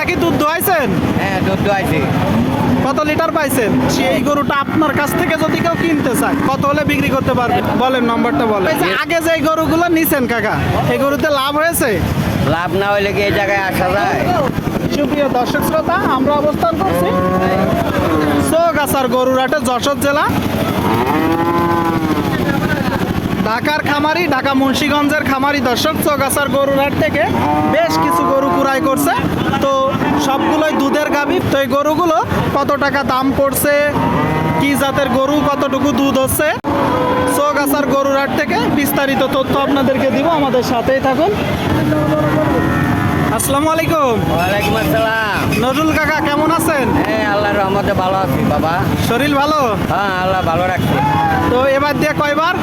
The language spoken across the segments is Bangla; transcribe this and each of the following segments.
এটা কি দুধ দোয়াইছেন? হ্যাঁ দুধ দোয়াইছি। কত লিটার পাইছেন? সেই গরুটা আপনার কাছ থেকে যদি কেউ কিনতে চায় কত হলে বিক্রি করতে পারবে? বলেন নম্বরটা বলেন। যে আগে যে গরুগুলো নিছেন কাকা এই গরুতে লাভ হয়েছে? লাভ না হইলে কি এই জায়গায় আসা যায়? সুপ্রিয় দর্শক শ্রোতা আমরা অবস্থান করছি চৌগাছার গরুরাটে যশোর জেলা। ঢাকার খামারি ঢাকা মুন্সিগঞ্জের খামারি দর্শক চৌগাছার গরুরহাট থেকে বেশ কিছু গরু কুড়াই করছে। তো সবগুলোই দুধের গাবি তো এই গরুগুলো কত টাকা দাম পড়ছে? কি জাতের গরু? কতটুকু দুধ হচ্ছে? সোগাসার গরুর হাট থেকে বিস্তারিত তথ্য আপনাদেরকে দিব। আমাদের সাথেই থাকুন। আসসালামু আলাইকুম। ওয়ালাইকুম আসসালাম। নজরুল কাকা কেমন আছেন? হ্যাঁ আল্লাহর রহমতে ভালো আছি বাবা। শরীর ভালো? হ্যাঁ আল্লাহ ভালো রাখছে। তো এবার দিয়ে কয়বার?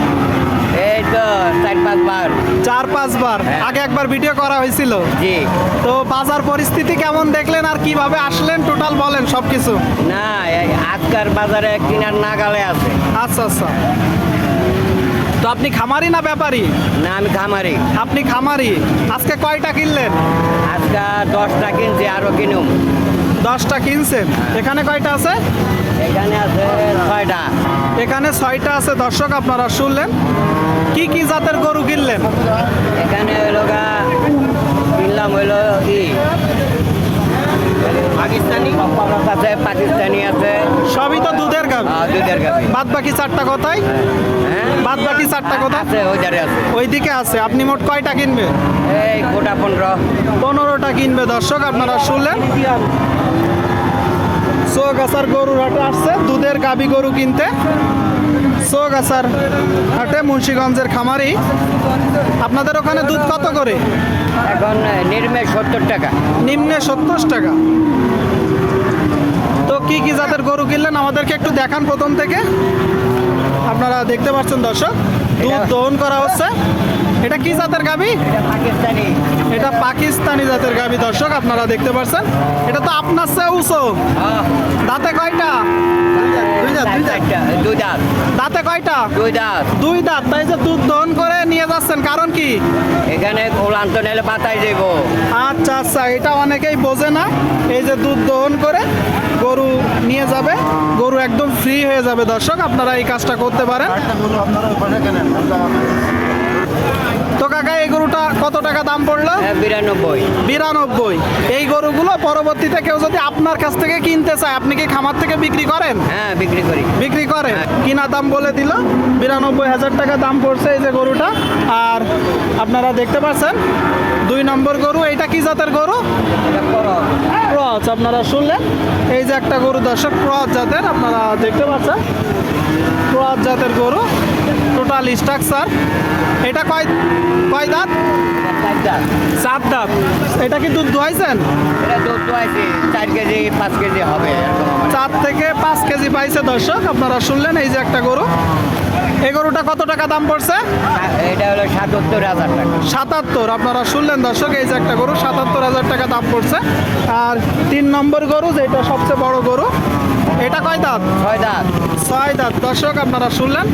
এই তো চার পাঁচবার চার পাঁচবার হ্যাঁ। আগে একবার ভিডিও করা হয়েছিল। জি। তো বাজার পরিস্থিতি কেমন দেখলেন আর কীভাবে আসলেন? টোটাল বলেন সবকিছু। না আজকার বাজারে কিনার নাগালে আছে। আচ্ছা আচ্ছা। তো আপনি খামারি না ব্যাপারী? না আমি খামারি। আপনি খামারি। আজকে কয়টা কিনলেন? আজকে দশটা কিনছি আরও কিনুম। দশটা কিনছেন। এখানে কয়টা আছে? এখানে আছে ছয়টা। এখানে ছয়টা আছে। দর্শক আপনারা শুনলেন? কি কি জাতের গরু কিনলেন? এখানে হইল গা কিনলাম হইল কি পাকিস্তানি? আছে পাকিস্তানি আছে। সবই তো দুধের গাবি আহ, দুধের গাবি বাদ বাকি চারটা কোথায়? হ্যাঁ বাদ বাকি চারটা কোথায়? আছে ওই ধারে আছে। ওইদিকে আছে। আপনি মোট কয়টা কিনবেন এই গোটা পনেরো। পনেরোটা কিনবে। দর্শক আপনারা শুনলেন? সোগাছার গরুর হাটে আসছে। দুধের গাবি গরু কিনতে। সোগাছার হাটে মুন্সিগঞ্জের খামারি। আপনাদের ওখানে দুধ কত করে? এখন নিম্নে সত্তর টাকা। নিম্নে সত্তর টাকা। তো কি কি জাতের গরু কিনলেন? আমাদেরকে একটু দেখান প্রথম থেকে। আপনারা দেখতে পাচ্ছেন দর্শক দুধ দহন করা হচ্ছে। এটা কি জাতের গাবি? এটা পাকিস্তানি। এটা পাকিস্তানি জাতের গাবি দর্শক আপনারা দেখতে পাচ্ছেন এটা তো আপনার চেয়ে উঁচু দাঁতে কয়টা? দুই দাঁত দুই দাঁত। চারটা, দুই দাঁত। দাঁতে কয়টা? দুই দাঁত। দুই দাঁত। তাই যে দুধ দহন করে নিয়ে যাচ্ছেন কারণ কি? এখানে ওলান্ত নিলে পাতায় দেব আচ্ছা আচ্ছা এটা অনেকেই বোঝে না। এই যে দুধ দহন করে গরু নিয়ে যাবে গরু একদম ফ্রি হয়ে যাবে দর্শক আপনারা এই কাজটা করতে পারেন। তো কাকা এই গরুটা কত টাকা দাম পড়ল? বিরানব্বই। বিরানব্বই। এই গরুগুলো পরবর্তীতে কেউ যদি আপনার কাছ থেকে কিনতে চায় আপনি কি খামার থেকে বিক্রি করেন? হ্যাঁ বিক্রি করি। বিক্রি করে? কিনা দাম বলে দিল। বিরানব্বই হাজার টাকা দাম পড়ছে এই যে গরুটা। আর আপনারা দেখতে পাচ্ছেন দুই নম্বর গরু এইটা কি জাতের গরু? এটা করো। ক্রচ আপনারা শুনলেন? এই যে একটা গরু দর্শক ক্রচ জাতের আপনারা দেখতে পাচ্ছেন? ক্রচ জাতের গরু টোটাল স্ট্রাকচার এটা কয় কয় দাঁত? চার দাঁত। এটা কি দুধ দোয়াইছেন এটা দুধ দোয়াইছি চার কেজি পাঁচ কেজি হবে চার থেকে পাঁচ কেজি পাইছে দর্শক, আপনারা শুনলেন এই যে একটা গরু। এই গরুটা কত টাকা দাম পড়ছে? এটা হলো সাতাত্তর হাজার টাকা সাতাত্তর, আপনারা শুনলেন দর্শক, এই যে একটা গরু, সাতাত্তর হাজার টাকা দাম পড়ছে। আর তিন নম্বর গরু, যেটা সবচেয়ে বড় গরু এটা কয় দাঁত? ছয় দাঁত। ছয় দাঁত। দর্শক আপনারা শুনলেন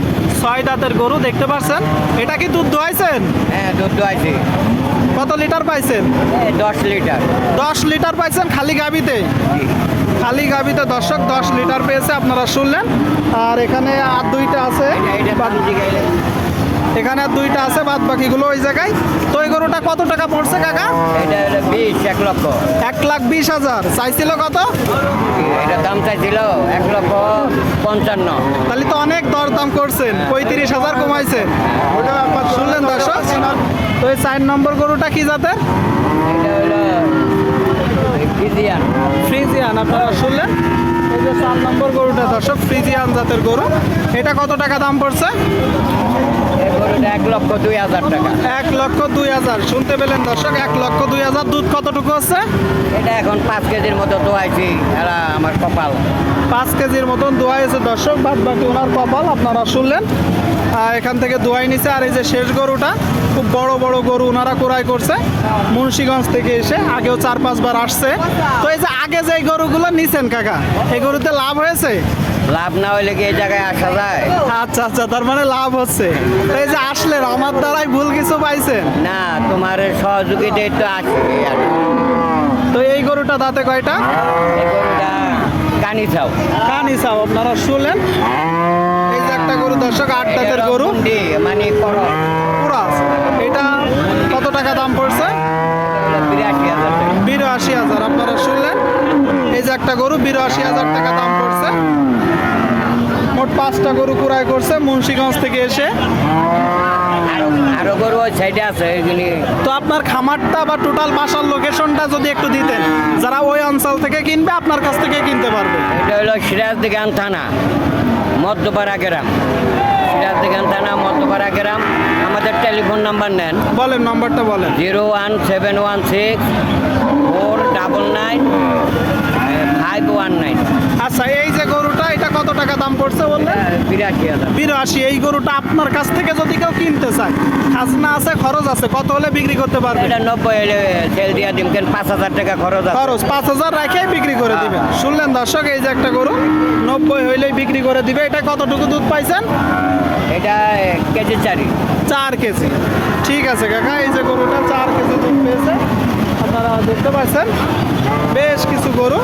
ছয় দাঁতের গরু দেখতে পাচ্ছেন এটা কি দুধ দোয়াইছেন? হ্যাঁ দুধ দোয়াইছি। কত লিটার পাইছেন? দশ লিটার। দশ লিটার পাইছেন খালি গাবিতে খালি গাবিতে দর্শক দশ লিটার পেয়েছে আপনারা শুনলেন। আর এখানে আর দুইটা আছে এখানে আর দুইটা আছে বাদ বাকিগুলো ওই জায়গায়। তো গরুটা কত টাকা পড়ছে কাকা? এটা হলো বিশ এক লক্ষ। এক লাখ বিশ হাজার। চাইছিল কত? এটা দাম চাইছিল এক লক্ষ পঞ্চান্ন। তাহলে তো অনেক দর দাম করছেন। পঁয়ত্রিশ হাজার কমাইছে। ওটা কমাইছেন শুনলেন দর্শক? তো এই চার নম্বর গরুটা কি জাতের? এটা হলো ফিজিয়ান ফ্রিজিয়ান আপনারা শুনলেন? এই যে চার নম্বর গরুটা দর্শক ফ্রিজিয়ান জাতের গরু। এটা কত টাকা দাম পড়ছে? এক লক্ষ দুই হাজার টাকা। এক লক্ষ দুই হাজার। শুনতে পেলেন দর্শক এক লক্ষ দুই হাজার দুধ কতটুকু হচ্ছে এটা এখন পাঁচ কেজির মতো দোয়াইছি এরা আমার কপাল। পাঁচ কেজির মতন দোয়াইছে দর্শক বাদ বাকি ওনার কপাল আপনারা শুনলেন। এখান থেকে দোয়াই নিছে আর এই যে শেষ গরুটা খুব বড় বড় গরু ওনারা ক্রয় করছে। মুন্সীগঞ্জ থেকে এসে আগেও চার পাঁচবার আসছে। তো এই যে আগে যে গরুগুলো নিছেন কাকা এই গরুতে লাভ হয়েছে? লাভ না হইলে কি এই জায়গায় আসা যায়? আচ্ছা আচ্ছা তার মানে লাভ হচ্ছে। এই যে আসলেন আমার দ্বারাই ভুল কিছু পাইছেন? না তোমার সহযোগিতাই তো আর তো এই গরুটা দাঁতে কয়টা? এই গরুটা কানি চাও কানি চাও আপনারা শুনলেন? এই যে একটা গরু দর্শক আট দাঁতের গরু। মানে এটা কত টাকা দাম পড়ছে? বিরাশি হাজার বিরাশি হাজার আপনারা শুনলেন? যে একটা গরু বিরাশি হাজার টাকা দাম পড়ছে। মোট পাঁচটা গরু কুড়াই করছে মুন্সিগঞ্জ থেকে এসে। আরও গরু সাইডে আছে তো আপনার খামারটা বা টোটাল বাসার লোকেশনটা যদি একটু দিতেন যারা ওই অঞ্চল থেকে কিনবে আপনার কাছ থেকে কিনতে পারবে। এটা হলো সিরাজদিগান থানা মধ্যপাড়া গ্রাম। সিরাজদিগান থানা মধ্যপাড়া গ্রাম। আমাদের টেলিফোন নাম্বার নেন। বলেন নম্বরটা বলেন। Zero one seven one six four double nine five one nine. আচ্ছা এই যে গরুটা কত টাকা দাম পড়ছে বললেন? বিরাশি হাজার। বিরাশি এই গরুটা আপনার কাছ থেকে যদি কেউ কিনতে চায় খাজনা আছে খরচ আছে কত হলে বিক্রি করতে পারবে? এটা নব্বই সেল দিয়া দিম কেন পাঁচ হাজার টাকা খরচ আছে। খরচ পাঁচ হাজার রাখে বিক্রি করে দিবেন। শুনলেন দর্শক এই যে একটা গরু নব্বই হইলেই বিক্রি করে দিবে। এটা কতটুকু দুধ পাইছেন? এটা কেজি চারি। চার কেজি। ঠিক আছে কাকা এই যে গরুটা চার কেজি দুধ পেয়েছে। আপনারা দেখতে পাচ্ছেন বেশ কিছু গরু।